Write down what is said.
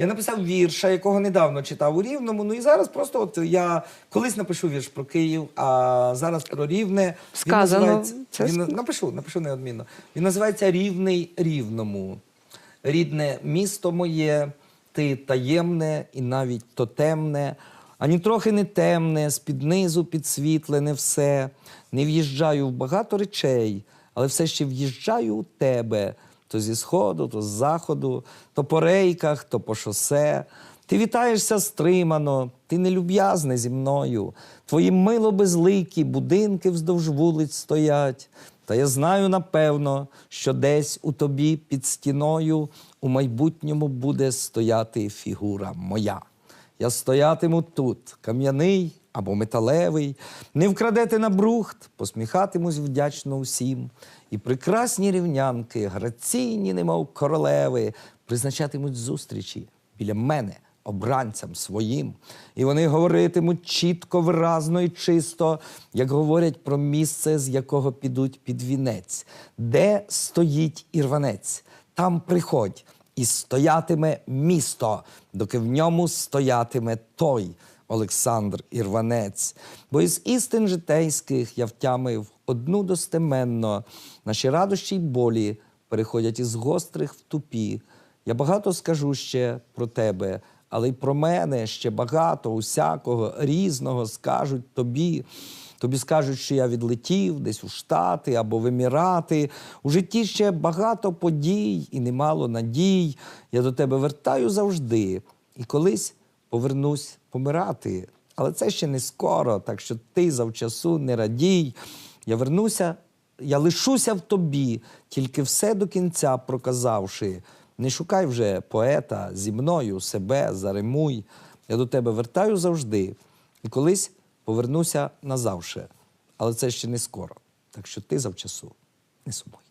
Я написав вірша, якого недавно читав у Рівному. Ну і зараз просто от я колись напишу вірш про Київ, а зараз про Рівне. Він Сказано. називається- Це він, напишу, напишу неодмінно. Він називається Рівний Рівному. Рідне місто моє, ти таємне і навіть тотемне, ані трохи не темне, з-під низу підсвітлене все. Не в'їжджаю в багато речей, але все ще в'їжджаю у тебе. То зі сходу, то з заходу, то по рейках, то по шосе. Ти вітаєшся стримано, ти нелюб'язне зі мною. Твої мило безликі будинки вздовж вулиць стоять. Та я знаю напевно, що десь у тобі під стіною у майбутньому буде стояти фігура моя. Я стоятиму тут, кам'яний або металевий, не вкрадете на брухт, посміхатимусь вдячно усім. І прекрасні рівнянки, граційні, немов королеви, призначатимуть зустрічі біля мене, обранцям своїм. І вони говоритимуть чітко, виразно і чисто, як говорять про місце, з якого підуть під вінець, де стоїть ірванець. Там приходь і стоятиме місто, доки в ньому стоятиме той Олександр Ірванець. Бо із істин житейських я втямив одну достеменно. Наші радощі й болі переходять із гострих в тупі. Я багато скажу ще про тебе, але й про мене ще багато усякого різного скажуть тобі. Тобі скажуть, що я відлетів десь у Штати або в Емірати. У житті ще багато подій і немало надій. Я до тебе вертаю завжди. І колись повернусь помирати. Але це ще не скоро, так що ти завчасу не радій. Я вернуся, я лишуся в тобі, тільки все до кінця проказавши. Не шукай вже поета зі мною себе, заримуй. Я до тебе вертаю завжди. І колись повернуся назавше. Але це ще не скоро. Так що ти завчасу не сумуй.